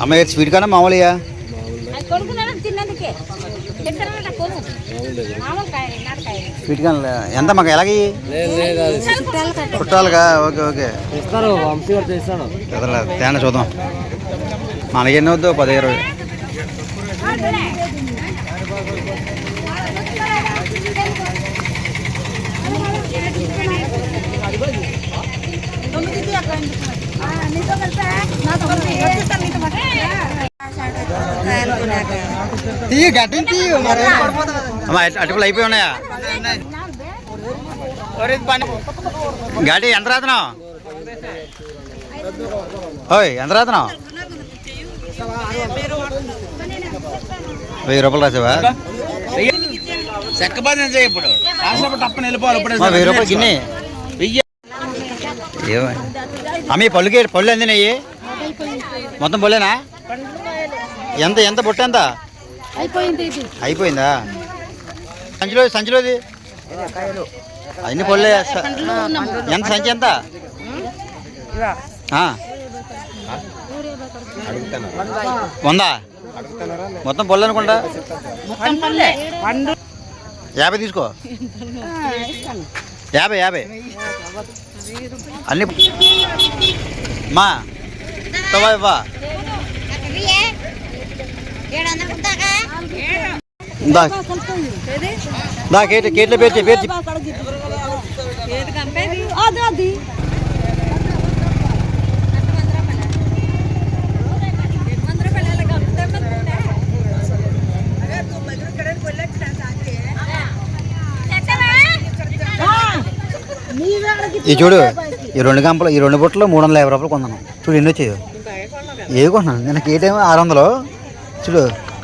అమ్మ ఇది స్వీట్ కన్నా మామూలుగా అది కొనుక్కున్నాను తిన్నందుకే కొను స్వీట్ ఎంత మాకు ఎలాగి చుట్టాలుగా ఓకే ఓకే. ఇస్తారు తేడా చూద్దాం. మనకి ఎన్ని వద్దు పది ఇరవై. తీయ అయిపోయి ఉన్నాయా? గాడి ఎంత రాతున్నావు ఓయ్ ఎంత రాతున్నావు వెయ్యి రూపాయలు రాసావా? చెక్క బాధ చేయ ఇప్పుడు? రాసినప్పుడు తప్పని వెళ్ళిపోవాలి ఇప్పుడు అమ్మా, వెయ్యి రూపాయలు గిన్నె. ఏమో అమ్మ ఈ పళ్ళుకి పళ్ళు అందినాయి. మొత్తం పళ్ళేనా? ఎంత ఎంత బుట్ట ఎంత? అయిపోయింది సంచిలో సంచిలోది? అన్ని పళ్ళే స- ఎంత సంచి ఎంత. వందా? మొత్తం పళ్ళు అనుకుంటా యాభై తీసుకో. యాభై యాభై. అన్ని మా. ఇవ్వవా ఇవ్వా. కేట్లో పేర్చి పేర్చి. అది అది. ఈ చూడు ఈ రెండు గంపలు ఈ రెండు బుట్టలు మూడు వందల యాభై రూపాయలు కొన్నాను చూడు ఎన్ని వచ్చాయో. ఏ కొన్నాను నేను కేటేమో ఆరు వందలు. చూడు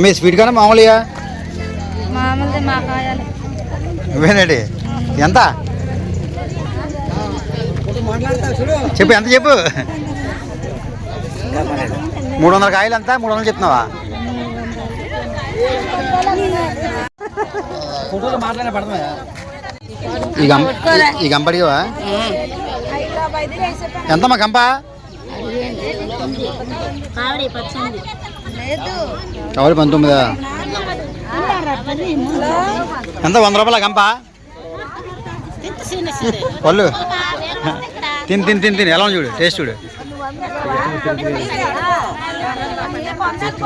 అమ్మ స్వీట్ కానీ మామూలుగా? నువ్వేనండి ఎంత? చెప్పు ఎంత చెప్పు? మూడు వందల కాయలు ఎంత? మూడు వందలు చెప్తున్నావా? ఈ గంప ఈ- ఈ గంప అడిగావా ఎంతమ్మా గంప? కావడి పచ్చింది లేదు. కవరి పంతొమ్మిదా? ఎంత? వంద రూపాయల గంప? పళ్ళు. తిని తిని తిని తిని. ఎలా ఉంది చూడు? టేస్ట్ చూడు.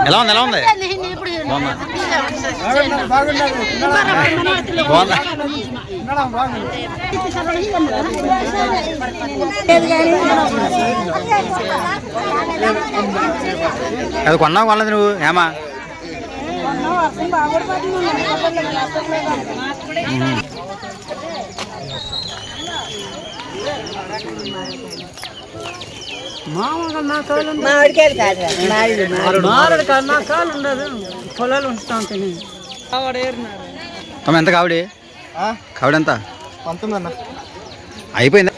ఎలా ఉంది? ఎలా ఉంది? బాగుందా? బాగుందా. అది కొన్నావు కొనలేదు నువ్వు ఏమా కన్నా కాలు ఉండదు పొలాలు ఉంచుతా అమ్మ ఎంత కావిడి? కావిడి ఎంత పంతొమ్మిది అయిపోయిందా?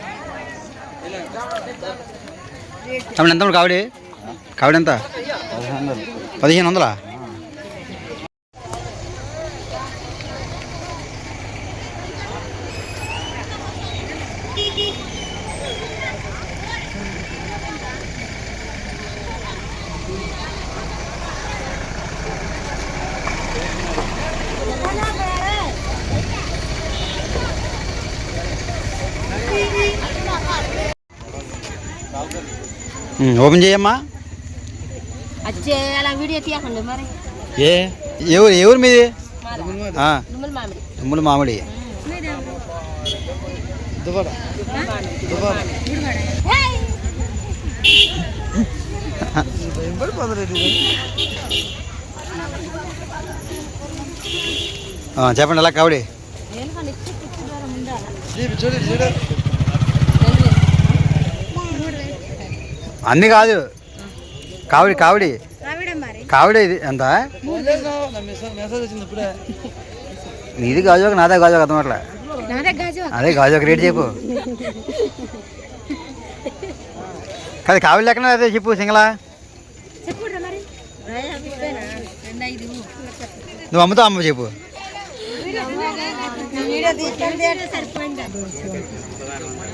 తమ్ముడు ఎంత కావిడి? కావిడి ఎంత పదిహేను వందలా? ఓపెన్ చేయమ్మా. అచ్చే అలా వీడియో తీయకండి మరి. ఏ? ఏ ఊరు మీది? తుమ్ములు మామిడి. చెప్పండి ఎలా కావిడి అన్నీ కాదు. కావిడి కావిడి. కావిడి ఇది. ఎంత? నీది గాజువాక నాదే గాజువాక అర్థం అట్లా అదే గాజువాక రేట్ చెప్పు. కాదు కావిడి లెక్కన అదే చెప్పు సింగలా నువ్వు అమ్ముతావు అమ్మ చెప్పు.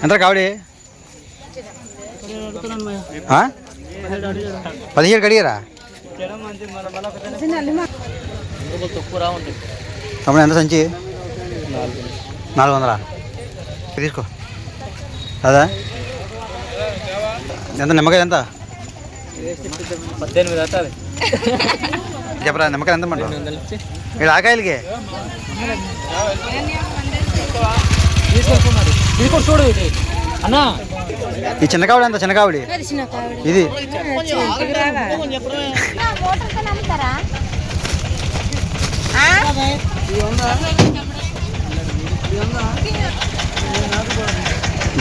ఎంత కావిడి? పదిహేడు కడిగారా? తమ్ముడు ఎంత సంచి? నాలుగు వందలా? తీసుకో. అదా? ఎంత? నిమ్మకాయ ఎంత? చెప్పరా నిమ్మకాయ ఎంత మంట ఇక్కడ ఆకాయలకి? తీసుకొస్తున్నారు చూడు అన్నా. ఈ చిన్న కావిడి ఎంత? చిన్న కావిడి? ఇది?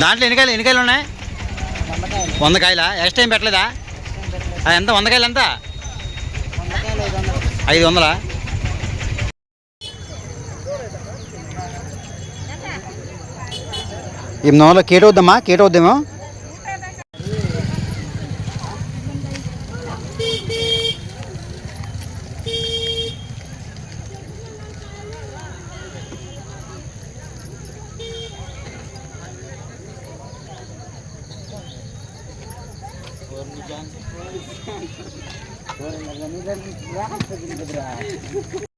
దాంట్లో ఎన్ని కాయలు ఎన్ని కాయలు ఉన్నాయి? వంద కాయలా? ఎక్స్ట్రా ఏం పెట్టలేదా? అది ఎంత? వంద కాయలు ఎంత? ఐదు వందలా? ఈ నోలో కేట వద్దమ్మా Ini kan berat, sa berat.